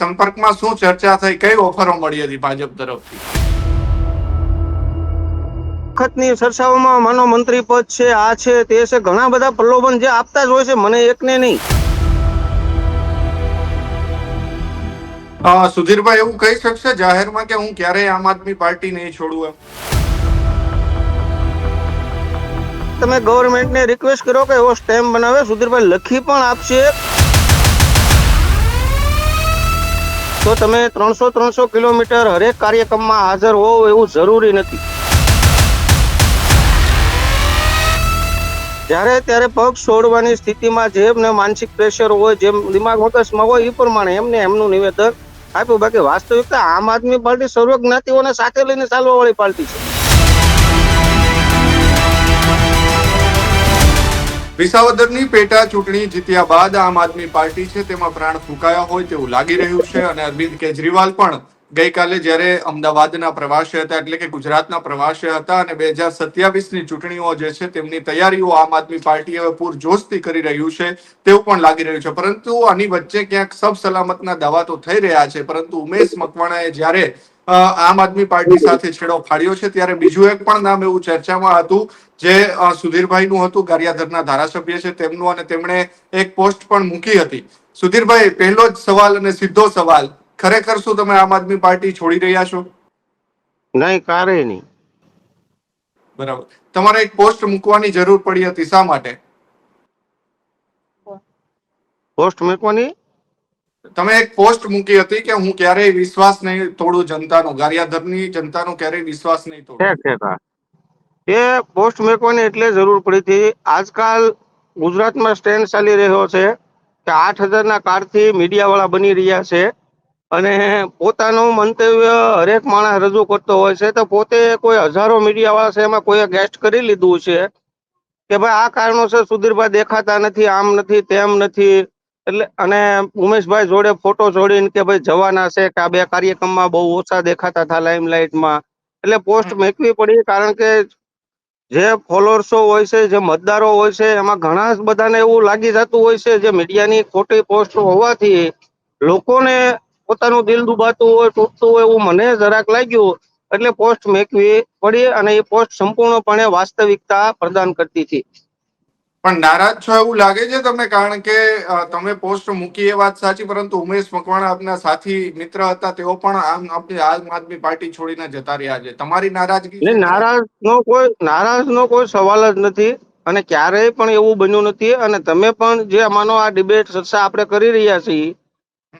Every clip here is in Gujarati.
સંપર્કમાં શું ચર્ચા થઈ કઈ ઓફરો મળી હતી ભાજપ તરફથી? વખતની ચર્ચાઓમાં માનો મંત્રી પદ છે આ છે તે છે ઘણા બધા પ્રલોભન જે આપતા જ હોય છે મને એકને નહીં. સુધીરભાઈ એવું કહી શકશે જાહેરમાં કે હું ક્યારેય આમ આદમી પાર્ટી નહીં છોડું એમ? તમે ગવર્મેન્ટને રિક્વેસ્ટ કરો કે એવો સ્ટેમ્પ બનાવે સુધીરભાઈ લખી પણ આપશે. તો તમે ત્રણસો ત્રણસો કિલોમીટર હરેક કાર્યક્રમમાં હાજર હોવ એવું જરૂરી નથી. જ્યારે ત્યારે પગ છોડવાની સ્થિતિમાં જેમને માનસિક પ્રેશર હોય, જેમ દિમાગ મગજમાં હોય એ પ્રમાણે એમને એમનું નિવેદન આપ્યું. બાકી વાસ્તવિકતા આમ આદમી પાર્ટી સર્વજ્ઞાતિઓને સાથે લઈને ચાલવા વાળી પાર્ટી છે. વિસાવદરની પેટા ચૂંટણી જીત્યા બાદ આમ આદમી પાર્ટી છે તેમાં પ્રાણ ફૂંકાયા હોય તેવું લાગી રહ્યું છે અને અરવિંદ કેજરીવાલ પણ ગઈકાલે જ્યારે અમદાવાદના પ્રવાસે હતા, એટલે કે ગુજરાતના પ્રવાસે હતા અને બે હજાર સત્યાવીસની ચૂંટણીઓ જે છે તેમની તૈયારીઓ આમ આદમી પાર્ટી હવે પૂરજોશથી કરી રહ્યું છે તેવું પણ લાગી રહ્યું છે. પરંતુ આની વચ્ચે ક્યાંક સબ સલામતના દાવા તો થઈ રહ્યા છે, પરંતુ ઉમેશ મકવાણાએ જ્યારે આમ આદમી પાર્ટી સાથે છેડો ફાડ્યો છે. ત્યારે બીજું એક પણ નામ એવું ચર્ચામાં હતું જે સુધીરભાઈ સુધીરભાઈનું હતું ગારિયાધરના ધારાસભ્ય છે તેમનું અને તેમણે એક પોસ્ટ પણ મૂકી હતી. સુધીરભાઈ પહેલો જ સવાલ અને સીધો સવાલ ખરેખર શું તમે આમ આદમી પાર્ટી છોડી રહ્યા છો? નહીં કારે નહીં. બરાબર. તમારે એક પોસ્ટ મૂકવાની જરૂર પડી હતી શા માટે? પોસ્ટ મૂકવાની? તમે એક પોસ્ટ મૂકી હતી કે હું ક્યારેય વિશ્વાસ નહીં તોડું જનતાનો, ગારિયાધરની જનતાનો ક્યારેય વિશ્વાસ નહીં તોડું. એ પોસ્ટ મૂકવાની એટલે જરૂર પડી હતી. આજકાલ ગુજરાતમાં સ્ટેન્ડ ચાલી રહ્યો છે કે આઠ હજારના કાર્ડથી મીડિયાવાળા બની રહ્યા છે અને પોતાનું મંતવ્ય હરેક માણસ રજૂ કરતો હોય છે. તો પોતે કોઈ હજારો મીડિયાવાળા છે એમાં કોઈએ ગેસ્ટ કરી લીધું છે કે ભાઈ આ કારણોસર સુધીરભાઈ દેખાતા નથી, આમ નથી, તેમ નથી. એટલે અને ઉમેશભાઈ જોડે ફોટો જોડીને કે ભાઈ જવાના છે કે આ બે કાર્યક્રમમાં બહુ ઓછા દેખાતા હતા લાઇમલાઇટમાં એટલે પોસ્ટ મેકવી પડી કારણ કે જે ફોલોઅર્સો હોય છે જે મતદારો હોય છે એમાં ઘણા બધાને એવું લાગી જતું હોય છે જે મીડિયાની ખોટી પોસ્ટ હોવાથી લોકોને પોતાનું દિલ દુબાતું હોય તૂટતું હોય એવું મને જરાક લાગ્યું. એટલે પોસ્ટ મેકવી પડી અને એ પોસ્ટ સંપૂર્ણપણે વાસ્તવિકતા પ્રદાન કરતી હતી. પણ નારાજ છો એવું લાગે છે તમને? કારણ કે તમે પોસ્ટ મૂકી એ વાત સાચી પરંતુ ઉમેશ મકવાણા આપના સાથી મિત્ર હતા તેઓ પણ આમ આપણી આમ આદમી પાર્ટી છોડીને જતા રહ્યા છે. તમારી નારાજગી નારાજ નો કોઈ નારાજ નો કોઈ સવાલ જ નથી અને ક્યારેય પણ એવું બન્યું નથી. અને તમે પણ જે અમાનો આ ડિબેટ ચર્ચા આપણે કરી રહ્યા છીએ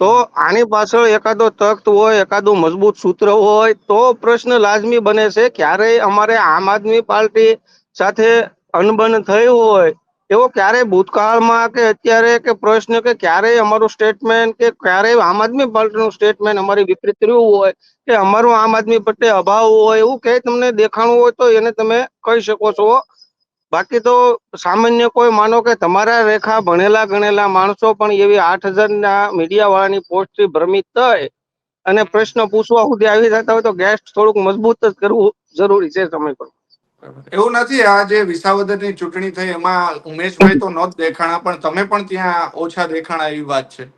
તો આની પાછળ એકાદો તખ્ત હોય એકાદો મજબૂત સૂત્ર હોય તો પ્રશ્ન લાજમી બને છે. ક્યારેય અમારે આમ આદમી પાર્ટી સાથે અનબન થઈ હોય એવો ક્યારેય ભૂતકાળમાં કે અત્યારે કે પ્રશ્ન કે ક્યારેય અમારું સ્ટેટમેન્ટ કે ક્યારેય આમ આદમી પાર્ટીનું સ્ટેટમેન્ટ અમારી વિપરીત રહ્યું હોય કે અમારું આમ આદમી પ્રત્યે અભાવ હોય એવું કે તમને દેખાણું હોય તો એને તમે કહી શકો છો. બાકી તો સામાન્ય કોઈ માનો કે તમારા રેખા ભણેલા ગણેલા માણસો પણ એવી આઠ હજારના મીડિયા વાળાની પોસ્ટથી ભ્રમિત થાય અને પ્રશ્ન પૂછવા સુધી આવી જતા હોય તો ગેસ્ટ થોડુંક મજબૂત જ કરવું જરૂરી છે સમય પર. એવું નથી આ જે વિસાવદરની ચૂંટણી થઈ એમાં ઉમેશભાઈ તો નોત દેખાણા પણ તમે પણ ત્યાં ઓછા દેખાણા એવી વાત છે.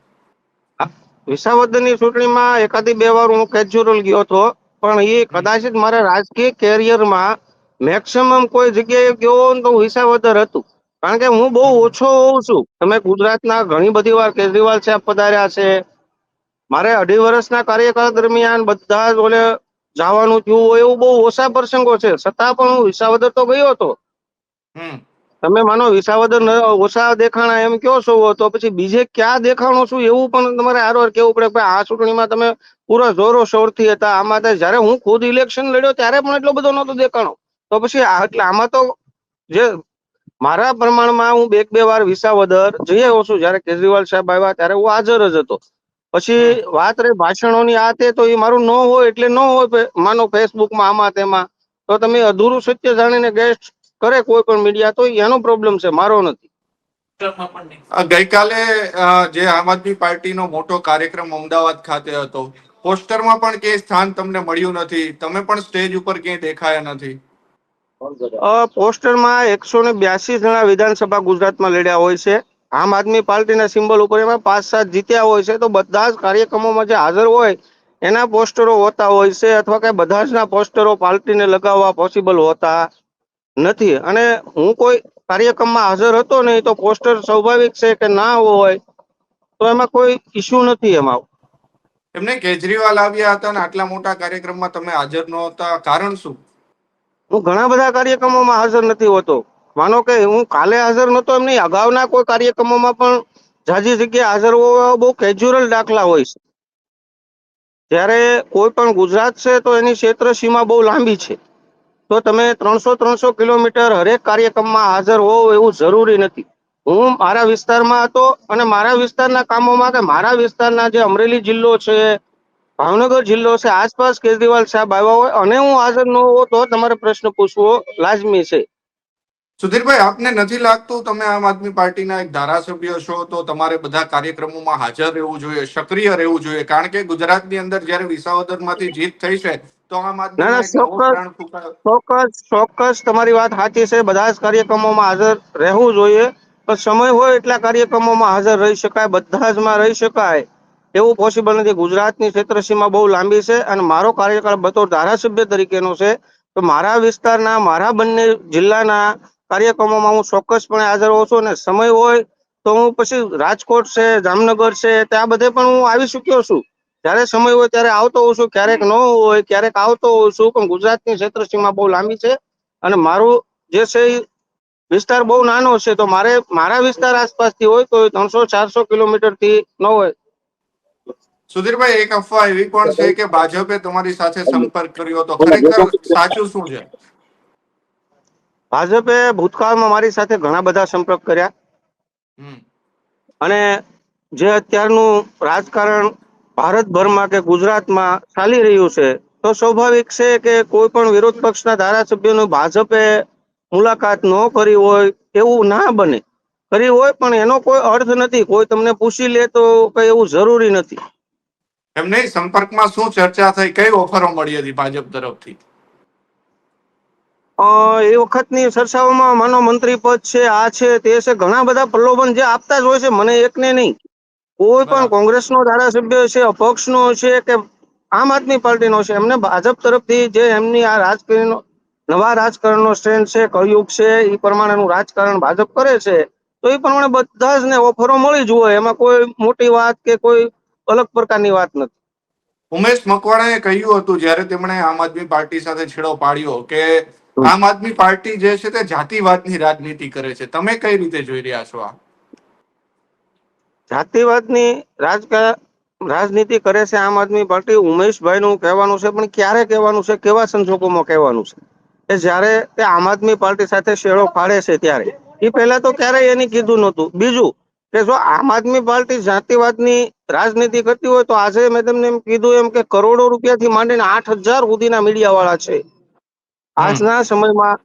વિસાવદરની ચૂંટણીમાં એકાદી બે વાર હું કેજ્યુઅલ ગયો હતો પણ એ કદાચિત મારા રાજકીય કેરિયરમાં મેક્સિમમ કોઈ જગ્યાએ ગયો તો વિસાવદર હતું. કારણ કે હું બહુ ઓછો હોઉં છું. તમે ગુજરાતના ઘણી બધી વાર કેજરીવાલ સાહેબ પધાર્યા છે. મારે અઢી વર્ષના કાર્યકાળ દરમિયાન બધા જ ઓલે જવાનું થયું હોય એવું બહુ ઓછા પ્રસંગો છે. છતાં પણ હું વિસાવદર તો ગયો હતો. હમ. તમે માનો વિસાવદર ઓછા દેખાણા એમ કયો છો તો પછી બીજે ક્યાં દેખાણો છું એવું પણ તમારે હારવાર કેવું પડે કે આ ચૂંટણીમાં તમે પૂરા જોરો શોરથી હતા. આમાં જયારે હું ખુદ ઇલેક્શન લડ્યો ત્યારે પણ એટલો બધો નહોતો દેખાણો. તો પછી આ એટલે આમાં તો જે મારા પ્રમાણમાં હું બે બે વાર વિસાવદર જઈ આવ્યો છું. જ્યારે કેજરીવાલ સાહેબ આવ્યા ત્યારે હું હાજર જ હતો. પછી વાત રહી ભાષણોની આ તે તો એ મારું ન હોય એટલે ન હોય માનો ફેસબુકમાં આમાં તેમાં. તો તમે અધૂરું સત્ય જાણીને ગેસ્ટ કરે કોઈ પણ મીડિયા તો એનો પ્રોબ્લેમ છે મારો નથી. ગઈકાલે જે આમ આદમી પાર્ટીનો મોટો કાર્યક્રમ અમદાવાદ ખાતે હતો પોસ્ટરમાં પણ કે સ્થાન તમને મળ્યું નથી તમે પણ સ્ટેજ ઉપર ક્યાંય દેખાયા નથી? પોસ્ટરમાં એકસો ને બ્યાસી જણા વિધાનસભા ગુજરાતમાં લડ્યા હોય છે. આમ આદમી પાર્ટીના સિમ્બલ ઉપર એમાં પાંચ સાત જીત્યા હોય છે તો બધા જ કાર્યક્રમોમાં જે હાજર હોય એના પોસ્ટરો હોતા હોય છે અથવા કે બધા જ ના પોસ્ટરો પાર્ટીને લગાવવા પોસિબલ હોતા નથી. અને હું કોઈ કાર્યક્રમમાં હાજર હતો નહીં તો પોસ્ટર સ્વાભાવિક છે કે ના હોય તો એમાં કોઈ ઇસ્યુ નથી એમાં. એમને કેજરીવાલ આવ્યા હતા અને આટલા મોટા કાર્યક્રમમાં તમે હાજર નહોતા કારણ શું? હું ઘણા બધા કાર્યક્રમોમાં હાજર નથી હોતો. માનો કે હું કાલે હાજર નહોતો, એમ નહીં. અગાઉના કોઈ કાર્યક્રમોમાં પણ જાજી જગ્યાએ હાજર હોવા બહુ કેજ્યુઅલ દાખલા હોય છે. જ્યારે કોઈ પણ ગુજરાત છે તો એની ક્ષેત્ર સીમા બહુ લાંબી છે. તો તમે ત્રણસો ત્રણસો કિલોમીટર હરેક કાર્યક્રમમાં હાજર હોવ એવું જરૂરી નથી. હું મારા વિસ્તારમાં હતો અને મારા વિસ્તારના કામોમાં કે મારા વિસ્તારના જે અમરેલી જિલ્લો છે, ભાવનગર જિલ્લો છે, આસપાસ કેજરીવાલ સાહેબ આવ્યા હોય અને હું હાજર ન હોઉં તો તમારે પ્રશ્ન પૂછવો લાજમી છે. સુધીરભાઈ આપને નથી લાગતું તમે આમ આદમી પાર્ટીના એક ધારાસભ્ય છો તો તમારે બધા કાર્યક્રમોમાં હાજર રહેવું જોઈએ સક્રિય રહેવું જોઈએ? કારણ કે ગુજરાતની અંદર જ્યારે વિસાવદરમાંથી જીત થઈ છે તો આમ. ચોક્કસ ચોક્કસ તમારી વાત સાચી છે. બધા જ કાર્યક્રમોમાં હાજર રહેવું જોઈએ. પણ સમય હોય એટલા કાર્યક્રમોમાં હાજર રહી શકાય બધા જ માં રહી શકાય. એવું પોસિબલ નથી. ગુજરાતની ક્ષેત્ર સીમા બહુ લાંબી છે અને મારો કાર્યકાળ બતોર ધારાસભ્ય તરીકેનો છે. તો મારા વિસ્તારના મારા બંને જિલ્લાના કાર્યક્રમોમાં હું ચોક્કસપણે હાજર હોઉં છું અને સમય હોય તો હું પછી રાજકોટ છે જામનગર છે ત્યાં બધે પણ હું આવી ચૂક્યો છું. જ્યારે સમય હોય ત્યારે આવતો હોઉં છું ક્યારેક ન હોય ક્યારેક આવતો હોઉં છું પણ ગુજરાતની ક્ષેત્ર સીમા બહુ લાંબી છે અને મારું જે છે વિસ્તાર બહુ નાનો છે તો મારે મારા વિસ્તાર આસપાસથી હોય તો ત્રણસો ચારસો કિલોમીટરથી ન હોય. સુધીરભાઈ એક અફવા એવી પણ છે કે ભાજપે તમારી સાથે સંપર્ક કર્યો હતો ખરેખર સાચું શું છે? ભાજપે ભૂતકાળમાં મારી સાથે ઘણા બધા સંપર્ક કર્યા. અને જે અત્યારનું રાજકારણ ભારતભરમાં કે ગુજરાતમાં ચાલી રહ્યું છે તો સ્વાભાવિક છે કે કોઈ પણ વિરોધ પક્ષના ધારાસભ્યોનું ભાજપે મુલાકાત ન કરી હોય એવું ના બને. કરી હોય પણ એનો કોઈ અર્થ નથી. કોઈ તમને પૂછી લે તો કઈ એવું જરૂરી નથી. એમને સંપર્કમાં શું ચર્ચા થઈ? કઈ ઓફરો મળી હતી ભાજપ તરફથી? એ વખતની સરસાઓમાં માનો મંત્રી પદ છે આ છે તે છે ઘણા બધા પ્રલોભન જે આપતા જ હોય છે મને એકને નહીં કોઈ પણ. કોંગ્રેસનો ધારાસભ્ય છે અપક્ષનો છે કે આમ આદમી પાર્ટીનો છે એમને ભાજપ તરફથી જે એમની આ રાજકીયનો નવા રાજકારણનો સ્ટ્રેન્ડ છે કળયુગ છે એ પ્રમાણેનું રાજકારણ ભાજપ કરે છે તો એ પ્રમાણે બધા જ ને ઓફરો મળી જ હોય એમાં કોઈ મોટી વાત કે કોઈ અલગ પ્રકારની વાત નથી ઉમેશ મકવાણાએ કહ્યું હતું જ્યારે તેમણે આમ આદમી પાર્ટી સાથે છેડો પાડ્યો કે આમ આદમી પાર્ટી જે છે તે જાતિવાદની રાજનીતિ કરે છે. તમે કઈ રીતે જોઈ રહ્યા છો આ? જાતિવાદની રાજનીતિ કરે છે આમ આદમી પાર્ટી. ઉમેશભાઈ નું કહેવાનું છે પણ ક્યારે કહેવાનું છે કેવા સંજોગોમાં કહેવાનું છે? કે જ્યારે તે આમ આદમી પાર્ટી સાથે શેડો ફાડે છે ત્યારે. એ પહેલા તો ક્યારેય એને કીધું નહોતું. બીજું કે જો આમ આદમી પાર્ટી જાતિવાદની રાજનીતિ કરતી હોય તો આજે મેં તમને એમ કીધું એમ કે કરોડો રૂપિયાથી માંડીને આઠ હજાર સુધીના મીડિયા વાળા છે. આજના સમયમાં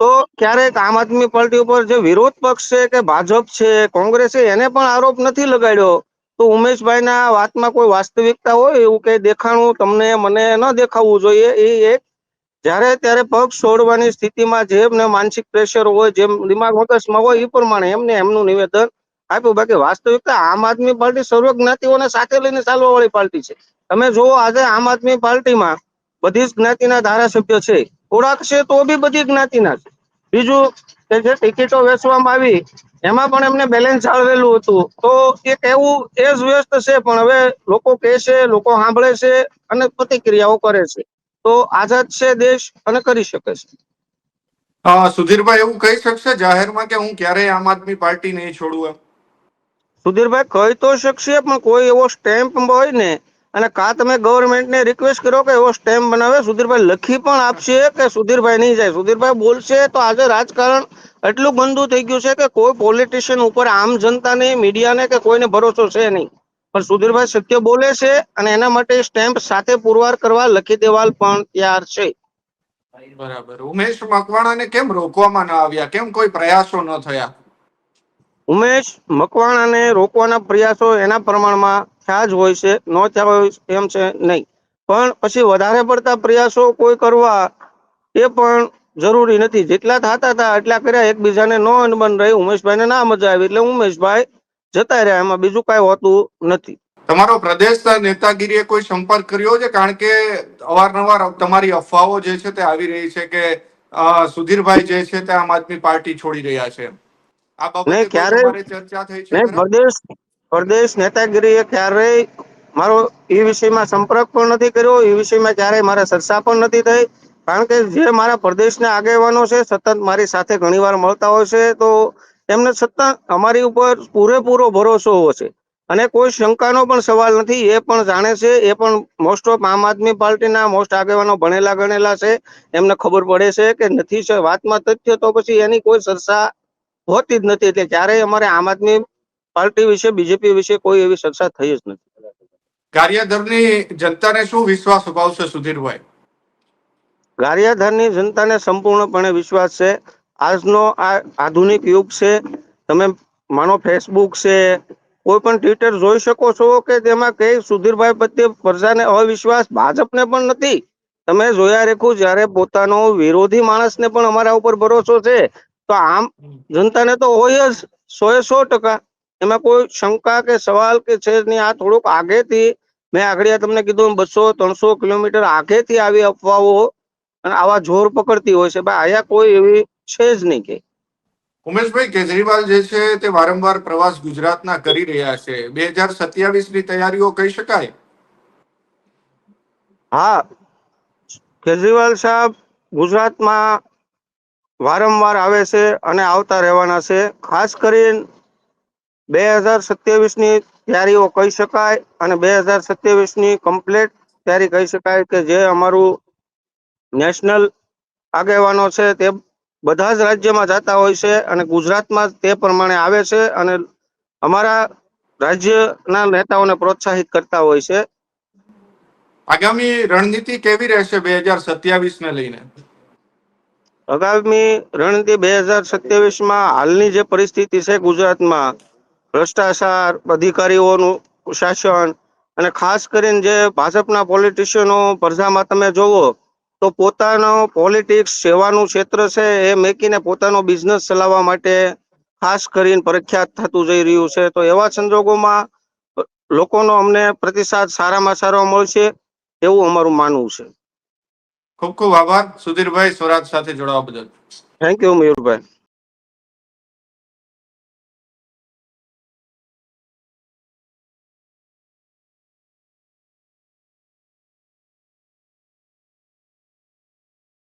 તો ક્યારેક આમ આદમી પાર્ટી ઉપર જે વિરોધ પક્ષ છે કે ભાજપ છે કોંગ્રેસ છે એને પણ આરોપ નથી લગાડ્યો. તો ઉમેશભાઈના વાતમાં કોઈ વાસ્તવિકતા હોય એવું કઈ દેખાણું તમને મને ન દેખાવું જોઈએ એ એક. જ્યારે ત્યારે પગ છોડવાની સ્થિતિમાં જેમને માનસિક પ્રેશર હોય જેમ દિમાગ મગજમાં હોય એ પ્રમાણે એમને એમનું નિવેદન આપ્યું. બાકી વાસ્તવિકતા આમ આદમી પાર્ટી સર્વ જ્ઞાતિઓને સાથે લઈને ચાલવા વાળી પાર્ટી છે. તમે જુઓ આજે આમ આદમી પાર્ટીમાં બધી જ જ્ઞાતિના ધારાસભ્ય છે. છે તો બી બધી જ્ઞાતિના છે. બીજું કે જે ટિકિટો વેચવામાં આવી એમાં પણ એમને બેલેન્સ જાળવેલું હતું. તો એ એવું એ જ વ્યસ્ત છે પણ હવે લોકો કહે છે લોકો સાંભળે છે અને પ્રતિક્રિયાઓ કરે છે. તો આઝાદ છે દેશ અને કરી શકે છે. સુધીરભાઈ એવું કહી શકશે જાહેરમાં કે હું ક્યારેય આમ આદમી પાર્ટી નહીં છોડું એમ? સુધીરભાઈ કહી તો શકશે પણ કોઈ એવો સ્ટેમ્પ હોય ને અને કા તમે ગવર્મેન્ટને રિક્વેસ્ટ કરો કે એવો સ્ટેમ્પ બનાવે સુધીરભાઈ લખી પણ આપશે કે સુધીરભાઈ નહીં જાય? સુધીરભાઈ બોલશે તો આજે રાજકારણ એટલું ગંદુ થઈ ગયું છે કે કોઈ પોલિટિશિયન ઉપર આમ જનતાને મીડિયાને કે કોઈને ભરોસો છે નહીં. પણ સુધીરભાઈ સત્ય બોલે છે અને એના માટે સ્ટેમ્પ સાથે પુરવાર કરવા લખી દેવાલ પણ તૈયાર છે. બરાબર. ઉમેશ મકવાણાને કેમ રોકવામાં ન આવ્યા? કેમ કોઈ પ્રયાસો ન થયા? ઉમેશ મકવાણાને રોકવાના પ્રયાસો એના પ્રમાણમાં થયા જ હોય છે ન થયા હોય એમ છે નહીં. પણ પછી વધારે પડતા પ્રયાસો કોઈ કરવા એ પણ જરૂરી નથી. જેટલા થતા હતા એટલા કર્યા. એકબીજાને ન અનબન રહી. ઉમેશભાઈને ના મજા આવી. એટલે ઉમેશભાઈ જતા રહ્યા. એમાં બીજું કાંઈ હોતું નથી. તમારો પ્રદેશ નેતાગીરીએ કોઈ સંપર્ક કર્યો છે? કારણ કે અવારનવાર તમારી અફવાઓ જે છે તે આવી રહી છે કે સુધીરભાઈ જે છે તે આમ આદમી પાર્ટી છોડી રહ્યા છે. આ બાબતે ક્યારે- ચર્ચા થઈ છે? પ્રદેશ પ્રદેશ નેતાગીરીએ ક્યારેય મારો એ વિષયમાં સંપર્ક પણ નથી કર્યો, એ વિષયમાં ક્યારેય મારે ચર્ચા પણ નથી થઈ. કારણ કે જે મારા પ્રદેશના આગેવાનો છે, સતત મારી સાથે ઘણીવાર મળતા હોય છે, તો એમને સતત અમારી ઉપર પૂરેપૂરો ભરોસો છે. અને કોઈ શંકાનો પણ સવાલ નથી, એ પણ જાણે છે, એ પણ મોસ્ટ ઓફ આમ આદમી પાર્ટીના મોસ્ટ આગેવાનો ભણેલા ગણેલા છે. એમને ખબર પડે છે કે નથી છે વાતમાં તથ્ય તો પછી એની કોઈ ચર્ચા હોતી જ નથી. એટલે ક્યારેય અમારે આમ આદમી પાર્ટી વિશે બીજેપી વિશે કોઈ એવી ચર્ચા થઈ જ નથી. કાર્યધરની જનતાને શું વિશ્વાસ અપાવશે સુધીરભાઈ? કાર્યધરની જનતાને સંપૂર્ણપણે વિશ્વાસ છે. આજનો આ આધુનિક યુગ છે. તમે માનો ફેસબુક છે કોઈ પણ ટ્વિટર જોઈ શકો છો કે તેમાં કઈ સુધીરભાઈ પ્રત્યે પ્રજાને અવિશ્વાસ ભાજપને પણ નથી. તમે જોયા રેખું જ્યારે પોતાનો વિરોધી માણસને પણ અમારા ઉપર ભરોસો છે તો આમ જનતાને તો હોય જ સો એ સો ટકા. એમાં કોઈ શંકા કે સવાલ કે છે નહીં આ થોડુંક આગેથી મેં આગળ તમને કીધું બસો ત્રણસો કિલોમીટર આગેથી આવી અફવાઓ અને આવા જોર પકડતી હોય છે. ભાઈ આયા કોઈ એવી છે જ નહીં કે. ઉમેશભાઈ કેજરીવાલ જે છે તે વારંવાર પ્રવાસ ગુજરાતના કરી રહ્યા છે. બે હજાર સત્યાવીસની તૈયારીઓ કહી શકાય? હા. કેજરીવાલ સાહેબ ગુજરાતમાં વારંવાર આવે છે અને આવતા રહેવાના છે. ખાસ કરીને બે હજાર સત્યાવીસની તૈયારીઓ કહી શકાય અને બે હજાર સત્યાવીસની કમ્પ્લીટ તૈયારી કહી શકાય કે જે અમારું નેશનલ આગેવાનો છે તે બધા જ રાજ્યમાં જતા હોય છે અને ગુજરાતમાં તે પ્રમાણે આવે છે અને અમારા રાજ્યના નેતાઓને પ્રોત્સાહિત કરતા હોય છે. આગામી રણનીતિ કેવી રહેશે બે હજાર સત્યાવીસ ને લઈને? આગામી રણનીતિ બે હજાર સત્યાવીસમાં હાલની જે પરિસ્થિતિ છે ગુજરાતમાં ભ્રષ્ટાચાર અધિકારીઓનું શાસન અને ખાસ કરીને જે ભાજપના પોલિટિશિયનો પ્રજામાં તમે જોવો તો પોતાનો પોલિટિક્સ સેવાનું ક્ષેત્ર છે એ મેકીને પોતાનો બિઝનેસ ચલાવવા માટે ખાસ કરીને પ્રખ્યાત થતું જઈ રહ્યું છે. તો એવા સંજોગોમાં લોકોનો અમને પ્રતિસાદ સારામાં સારો મળશે એવું અમારું માનવું છે. ખૂબ ખૂબ આભાર. સુધીરભાઈ સ્વરાજ સાથે જોડાવા બદલ. Thank you Mayurbhai.